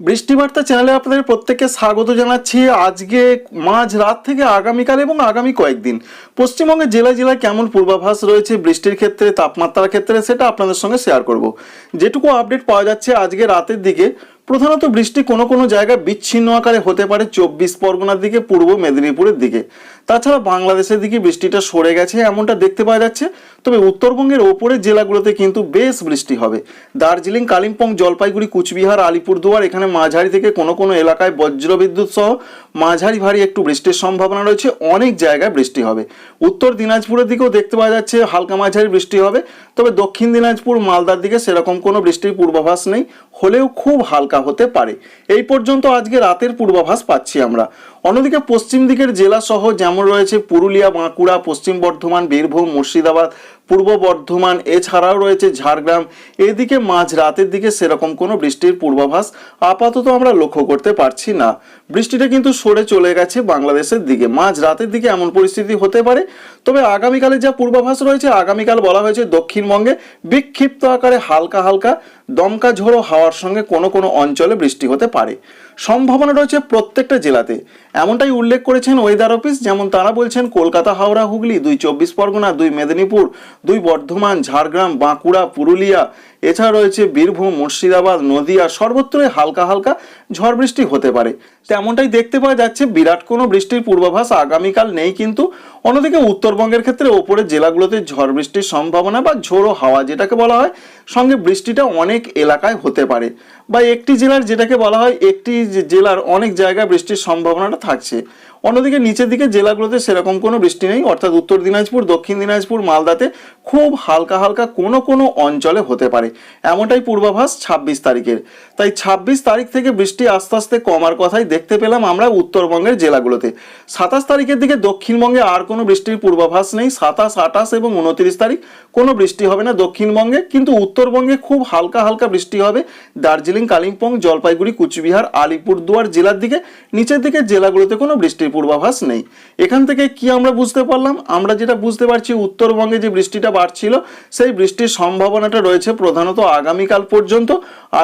বৃষ্টিবার্তা চ্যানেলে আপনাদের প্রত্যেককে স্বাগত জানাচ্ছি। আজকে মাঝ রাত থেকে আগামীকাল এবং আগামী কয়েকদিন পশ্চিমবঙ্গের জেলায় জেলায় কেমন পূর্বাভাস রয়েছে, বৃষ্টির ক্ষেত্রে, তাপমাত্রার ক্ষেত্রে, সেটা আপনাদের সঙ্গে শেয়ার করব। যেটুকু আপডেট পাওয়া যাচ্ছে আজকে রাতের দিকে প্রধানত বৃষ্টি কোনো কোনো জায়গায় বিচ্ছিন্ন আকারে হতে পারে চব্বিশ পরগনার দিকে, পূর্ব মেদিনীপুরের দিকে। তাছাড়া বাংলাদেশের দিকে বৃষ্টিটা সরে গেছে এমনটা দেখতে পাওয়া যাচ্ছে। তবে উত্তরবঙ্গের ওপরের জেলাগুলোতে কিন্তু বেশ বৃষ্টি হবে। দার্জিলিং, কালিম্পং, জলপাইগুড়ি, কুচবিহার, আলিপুরদুয়ার, এখানে মাঝারি থেকে কোনো কোনো এলাকায় বজ্রবিদ্যুৎ সহ মাঝারি ভারী একটু বৃষ্টির সম্ভাবনা রয়েছে। অনেক জায়গায় বৃষ্টি হবে। উত্তর দিনাজপুরের দিকেও দেখতে পাওয়া যাচ্ছে হালকা মাঝারি বৃষ্টি হবে। তবে দক্ষিণ দিনাজপুর, মালদার দিকে সেরকম কোনো বৃষ্টির পূর্বাভাস নেই। হলেও খুব হালকা হতে পারে। এই পর্যন্ত আজকে রাতের পূর্বাভাস পাচ্ছি আমরা। অন্যদিকে পশ্চিম দিকের জেলা সহ যেমন রয়েছে পুরুলিয়া, বাঁকুড়া, পশ্চিম বর্ধমান, বীরভূম, মুর্শিদাবাদ পূর্ব বর্ধমান, এছাড়াও রয়েছে ঝাড়গ্রাম। এদিকে মাঝ রাতের দিকে সেরকম কোনো বৃষ্টির পূর্বাভাস আপাতত আমরা লক্ষ্য করতে পারছি না। বৃষ্টিটা কিন্তু সরে চলে গেছে বাংলাদেশের দিকে। মাঝ রাতের দিকে এমন পরিস্থিতি হতে পারে, তবে আগামীকালের যা পূর্বাভাস রয়েছে, আগামীকাল বলা হয়েছে দক্ষিণবঙ্গে বিক্ষিপ্ত আকারে হালকা হালকা দমকা ঝোড়ো হাওয়ার সঙ্গে কোনো কোনো অঞ্চলে বৃষ্টি হতে পারে। সম্ভাবনা রয়েছে প্রত্যেকটা জেলাতে। এমনটাই উল্লেখ করেছেন ওয়েদার অফিস যেমন তারা বলছেন, কলকাতা, হাওড়া, হুগলি, দুই চব্বিশ পরগনা, দুই মেদিনীপুর দুই বর্ধমান, ঝাড়গ্রাম, বাঁকুড়া, পুরুলিয়া, এছাড়া রয়েছে বীরভূম, মুর্শিদাবাদ, নদিয়া, সর্বত্রই হালকা হালকা ঝড় বৃষ্টি হতে পারে। তেমনটাই দেখতে পাওয়া যাচ্ছে বিরাট কোনো বৃষ্টির পূর্বাভাস আগামীকাল নেই কিন্তু অন্যদিকে উত্তরবঙ্গের ক্ষেত্রে ওপরের জেলাগুলোতে ঝড় বৃষ্টির সম্ভাবনা বা ঝোড়ো হাওয়া যেটাকে বলা হয়, সঙ্গে বৃষ্টিটা অনেক এলাকায় হতে পারে। বা একটি জেলার যেটাকে বলা হয় একটি জেলার অনেক জায়গায় বৃষ্টির সম্ভাবনাটা থাকছে। অন্যদিকে নিচের দিকে জেলাগুলোতে সেরকম কোনো বৃষ্টি নেই, অর্থাৎ উত্তর দিনাজপুর, দক্ষিণ দিনাজপুর, মালদাতে খুব হালকা হালকা কোনো কোনো অঞ্চলে হতে পারে। এমনটাই পূর্বাভাস ছাব্বিশ তারিখের। তাই ছাব্বিশ তারিখ থেকে বৃষ্টি আস্তে আস্তে কমার কথাই দেখতে পেলাম আমরা উত্তরবঙ্গের জেলাগুলোতে। সাতাশ তারিখের দিকে দক্ষিণবঙ্গে আর কোনো বৃষ্টির পূর্বাভাস নেই। সাতাশ, আঠাশ এবং উনত্রিশ তারিখ কোনো বৃষ্টি হবে না দক্ষিণবঙ্গে, কিন্তু উত্তরবঙ্গে খুব হালকা হালকা বৃষ্টি হবে। দার্জিলিং, কালিম্পং, জলপাইগুড়ি, কুচবিহার, আলিপুরদুয়ার জেলার দিকে, নিচের দিকে জেলাগুলোতে কোনো বৃষ্টির পূর্বাভাস নেই। এখান থেকে কি আমরা বুঝতে পারলাম? আমরা যেটা বুঝতে পারছি, উত্তরবঙ্গে যে বৃষ্টিটা বাড়ছিল, সেই বৃষ্টির সম্ভাবনাটা রয়েছে প্রধানত আগামীকাল পর্যন্ত।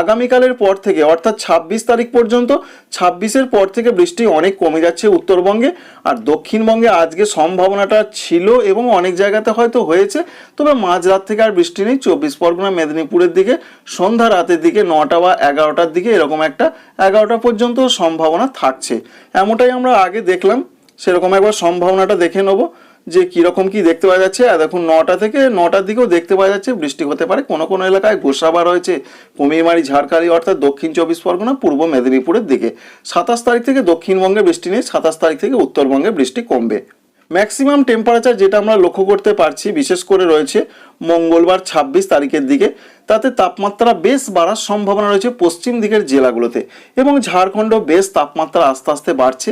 আগামীকালের পর থেকে, অর্থাৎ ছাব্বিশ তারিখ পর্যন্ত, ছাব্বিশের পর থেকে বৃষ্টি অনেক কমে যাচ্ছে উত্তরবঙ্গে। আর দক্ষিণবঙ্গে আজকে সম্ভাবনাটা ছিল এবং অনেক জায়গাতে হয়তো হয়েছে। তবে মাঝরাত থেকে আর বৃষ্টি নেই। চব্বিশ পরগনা, মেদিনীপুরের দিকে, সন্ধ্যা রাতের দিকে, নটা বা এগারোটার দিকে এরকম একটা এগারোটা পর্যন্ত সম্ভাবনা থাকছে। এমনটাই আমরা আগে দেখলাম, সেরকম একবার সম্ভাবনাটা দেখে নেব যে কীরকম কি দেখতে পাওয়া যাচ্ছে। আর দেখুন, নটা থেকে নটার দিকেও দেখতে পাওয়া যাচ্ছে, বৃষ্টি হতে পারে। কোনো কোনো এলাকায় গোসাবা রয়েছে কুমিরমারি, ঝাড়খালি, অর্থাৎ দক্ষিণ চব্বিশ পরগনা, পূর্ব মেদিনীপুরের দিকে। সাতাশ তারিখ থেকে দক্ষিণবঙ্গে বৃষ্টি নেই, সাতাশ তারিখ থেকে উত্তরবঙ্গে বৃষ্টি কমবে। ম্যাক্সিমাম টেম্পারেচার যেটা আমরা লক্ষ্য করতে পারছি, বিশেষ করে রয়েছে মঙ্গলবার ছাব্বিশ তারিখের দিকে, তাতে তাপমাত্রা বেশ বাড়ার সম্ভাবনা রয়েছে পশ্চিম দিকের জেলাগুলোতে এবং ঝাড়খণ্ড বেশ তাপমাত্রা আস্তে আস্তে বাড়ছে।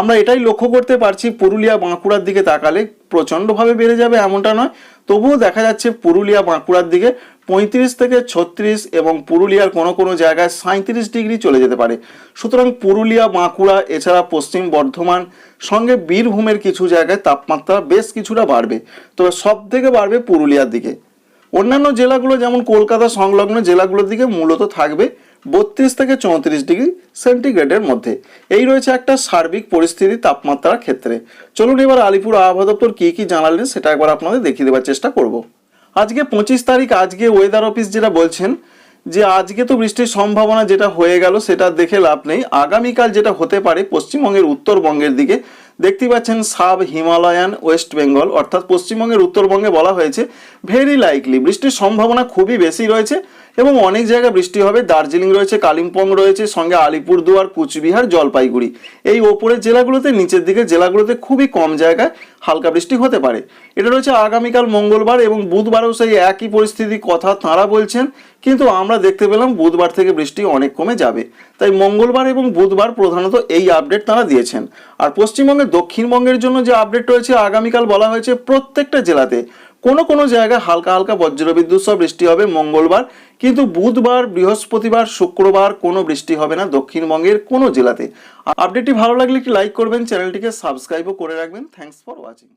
আমরা এটাই লক্ষ্য করতে পারছি, পুরুলিয়া বাঁকুড়ার দিকে তাকালে প্রচণ্ডভাবে বেড়ে যাবে এমনটা নয়। তবুও দেখা যাচ্ছে পুরুলিয়া বাঁকুড়ার দিকে পঁয়ত্রিশ থেকে ছত্রিশ এবং পুরুলিয়ার কোনো কোনো জায়গায় সাঁত্রিশ ডিগ্রি চলে যেতে পারে। সুতরাং পুরুলিয়া, বাঁকুড়া, এছাড়া পশ্চিম বর্ধমান সঙ্গে বীরভূমের কিছু জায়গায় তাপমাত্রা বেশ কিছুটা বাড়বে। তবে সব থেকে বাড়বে পুরুলিয়ার দিকে। অন্যান্য জেলাগুলো যেমন কলকাতা সংলগ্ন জেলাগুলোর দিকে মূলত থাকবে বত্রিশ থেকে চৌত্রিশ ডিগ্রি সেন্টিগ্রেডের মধ্যে। এই রয়েছে একটা সার্বিক পরিস্থিতি তাপমাত্রার ক্ষেত্রে। চলুন এবার আলিপুর আবহাওয়া দপ্তর কী কী জানালেন সেটা একবার আপনাদের দেখিয়ে দেওয়ার চেষ্টা করব। আজকে পঁচিশ তারিখ, আজকে ওয়েদার অফিস যেটা বলছেন, যে আজকে তো বৃষ্টির সম্ভাবনা যেটা হয়ে গেল সেটা দেখে লাভ নেই। আগামীকাল যেটা হতে পারে পশ্চিমবঙ্গের উত্তরবঙ্গের দিকে দেখতেই পাচ্ছেন সাব হিমালয়ান ওয়েস্ট বেঙ্গল, অর্থাৎ পশ্চিমবঙ্গের উত্তরবঙ্গে বলা হয়েছে ভেরি লাইকলি বৃষ্টির সম্ভাবনা খুবই বেশি রয়েছে এবং অনেক জায়গায় বৃষ্টি হবে। দার্জিলিং রয়েছে, কালিম্পং রয়েছে, সঙ্গে আলিপুরদুয়ার, কুচবিহার, জলপাইগুড়ি। এই ওপরের জেলাগুলোতে, নিচের দিকে জেলাগুলোতে খুবই কম জায়গায় হালকা বৃষ্টি হতে পারে। এটা রয়েছে আগামীকাল মঙ্গলবার এবং বুধবারও সেই একই পরিস্থিতি কথা তাঁরা বলছেন। কিন্তু আমরা দেখতে পেলাম বুধবার থেকে বৃষ্টি অনেক কমে যাবে। তাই মঙ্গলবার এবং বুধবার প্রধানত এই আপডেট তারা দিয়েছেন। আর পশ্চিমবঙ্গের দক্ষিণবঙ্গের জন্য যে আপডেট রয়েছে, আগামীকাল বলা হয়েছে প্রত্যেকটা জেলাতে কোনো কোনো জায়গায় হালকা হালকা বজ্রবিদ্যুৎ সহ বৃষ্টি হবে মঙ্গলবার। কিন্তু বুধবার, বৃহস্পতিবার, শুক্রবার কোনো বৃষ্টি হবে না দক্ষিণবঙ্গের কোনো জেলাতে। আপডেটটি ভালো লাগলে একটি লাইক করবেন, চ্যানেলটিকে সাবস্ক্রাইবও করে রাখবেন। Thanks for watching